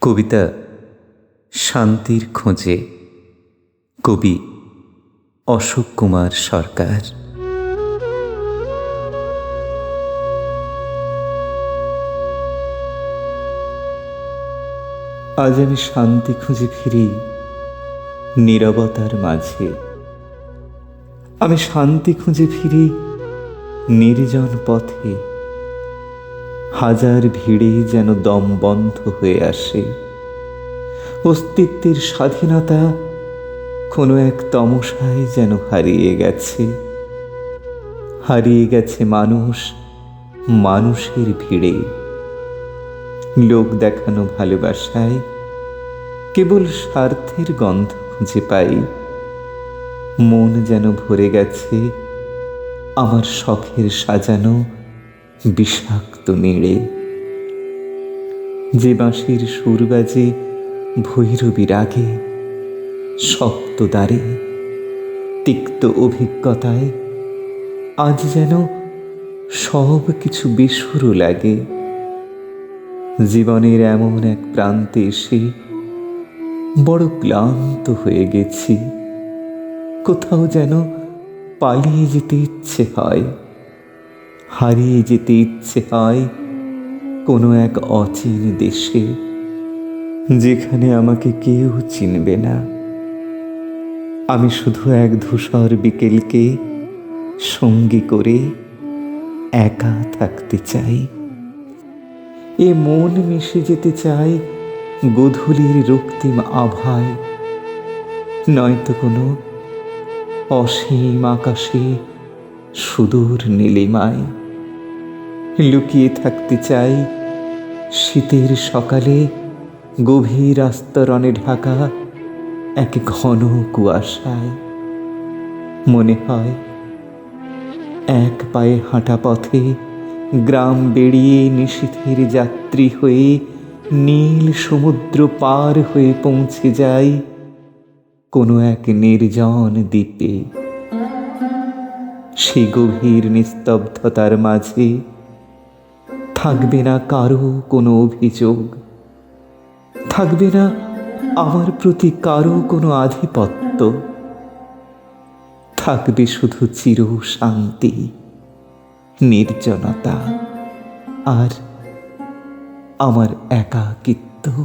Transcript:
কবিতা শান্তির খোঁজে। কবি অশোক কুমার সরকার। আজ আমি শান্তি খুঁজে ফিরি নীরবতার মাঝে। আমি শান্তি খুঁজে ফিরি নির্জন পথে। হাজার ভিড়ে যেন দম বন্ধ হয়ে আসে। অস্তিত্বের স্বাধীনতা কোনো এক তমসায় যেন হারিয়ে গেছে। হারিয়ে গেছে মানুষ, মানুষের ভিড়ে। লোক দেখানো ভালোবাসায় কেবল স্বার্থের গন্ধ খুঁজে পাই। মন যেন ভরে গেছে, আমার শখের সাজানো বিষাক্ত নেড়ে। যে বাঁশির সুর বাজে ভৈরবীর আগে, শক্ত দ্বারে, তিক্ত অভিজ্ঞতায় আজ যেন সব কিছু বেসুরো লাগে। জীবনের এমন এক প্রান্তে এসে বড় ক্লান্ত হয়ে গেছি। কোথাও যেন পালিয়ে যেতে ইচ্ছে হয়। হারিয়ে যেতে ইচ্ছে হয় কোনো এক অচিন দেশে, যেখানে আমাকে কেউ চিনবে না। আমি শুধু এক ধূসর বিকেলকে সঙ্গী করে একা থাকতে চাই। এ মন মিশে যেতে চাই গধূলির রক্তিম আভায়। নয়তো কোনো অসীম আকাশে সুদূর নীলিমায়। লুকিয়ে থাকতে চাই। শীতের সকালে গভীর আস্তরণে ঢাকা এক ঘন কুয়াশায়। মনে হয় এক পায়ে হাঁটা পথে গ্রাম বেরিয়ে নিশীথের যাত্রী হয়ে নীল সমুদ্র পার হয়ে পৌঁছে যাই কোনো এক নির্জন দ্বীপে। সেই গভীর নিস্তব্ধতার মাঝে থাকবে না কারও কোনো অভিযোগ। থাকবে না আমার প্রতি কারও কোনো আধিপত্য। থাকবে শুধু চির শান্তি, নির্জনতা, আর আমার একাকিত্ব।